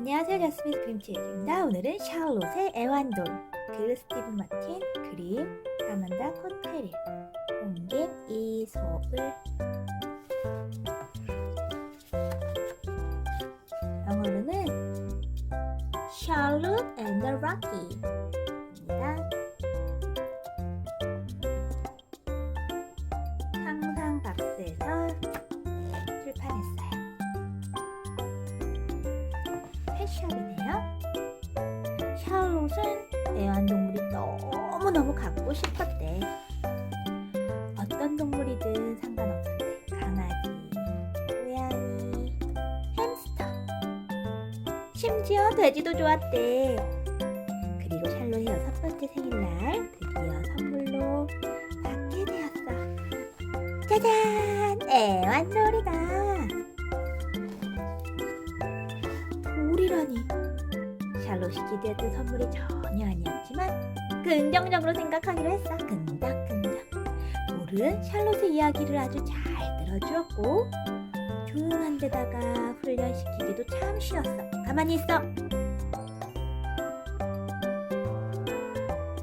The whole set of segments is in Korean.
안녕하세요. 자스민 그림책입니다. 오늘은 샬롯의 애완돌, 글 스티븐 마틴, 그림 아만다 코테릴, 공김 이소을 영어로는 and the Rocky 펫샵이네요. 샬롯은 애완동물이 너무너무 갖고 싶었대. 어떤 동물이든 상관없었대. 강아지, 고양이, 햄스터. 심지어 돼지도 좋았대. 그리고 샬롯의 여섯 번째 생일날 드디어 선물로 받게 되었어. 짜잔! 애완놀이다. 돌이라니. 샬롯이 기대했던 선물이 전혀 아니었지만 긍정적으로 생각하기로 했어. 끈적끈적. 돌은 샬롯의 이야기를 아주 잘 들어주었고 조용한 데다가 훈련시키기도 참 쉬웠어. 가만히 있어.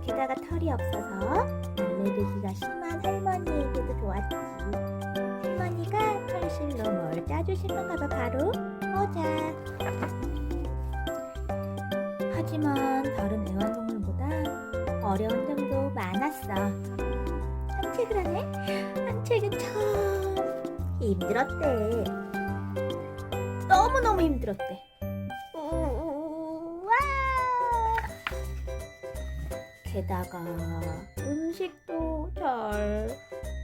게다가 털이 없어서 알레르기가 심한 할머니에게도 좋았지. 할머니가 털실로 뭘 짜주시는가 봐 바로 모자. 하지만 다른 애완동물보다 어려운 점도 많았어. 산책을 하네? 산책은 참 힘들었대. 너무너무 힘들었대. 게다가 음식도 잘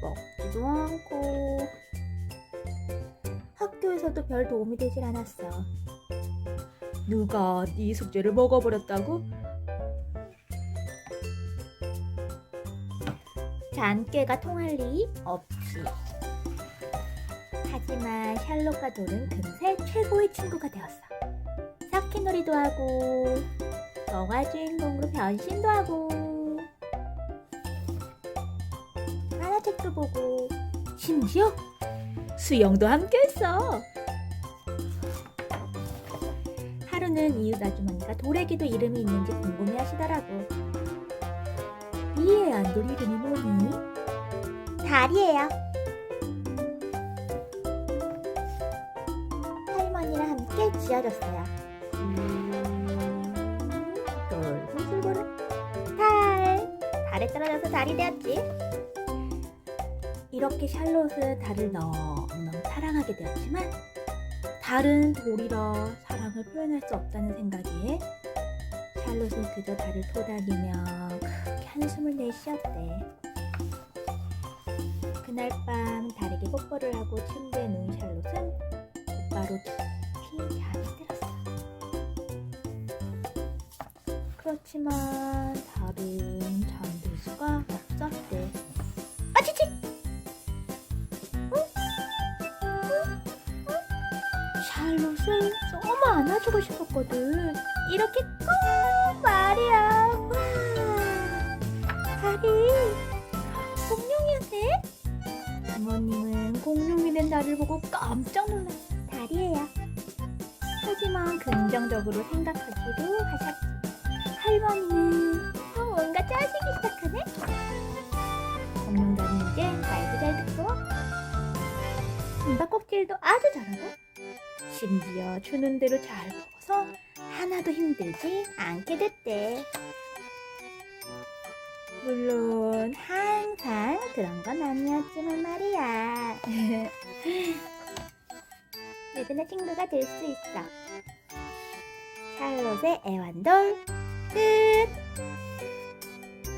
먹지도 않고 학교에서도 별 도움이 되질 않았어. 누가 네 숙제를 먹어버렸다고? 잔깨가 통할 리 없지. 하지만 샬롯과 돌은 금세 최고의 친구가 되었어. 사키놀이도 하고, 영화 주인공으로 변신도 하고, 만화책도 보고, 심지어 수영도 함께 했어. 하루는 이웃 아주머니가 돌에게도 이름이 있는지 궁금해 하시더라고. 이 애완돌 이름이 뭐니? 달이에요. 할머니랑 함께 지어줬어요. 음, 돌, 달. 달에 떨어져서 달이 되었지. 이렇게 샬롯은 달을 너무너무 사랑하게 되었지만 달은 돌이라 사랑을 표현할 수 없다는 생각에 샬롯은 그저 달을 토닥이며 크게 한숨을 내쉬었대. 그날 밤 달에게 뽀뽀를 하고 침대에 누운 샬롯은 곧바로 깊이 잠이 들었어. 그렇지만 달은 잠들 수가 샬롯을 너무 안아주고 싶었거든. 이렇게 꼭 말이야. 와, 달이 공룡이었네. 부모님은 공룡이 된 달을 보고 깜짝 놀랐어. 달이에요. 하지만 긍정적으로 생각하기로 하셨지. 할머니는 숨바꼭질도 아주 잘하고 심지어 주는 대로 잘 먹어서 하나도 힘들지 않게 됐대. 물론 항상 그런 건 아니었지만 말이야. 누구나 친구가 될 수 있어. 샬롯의 애완돌 끝!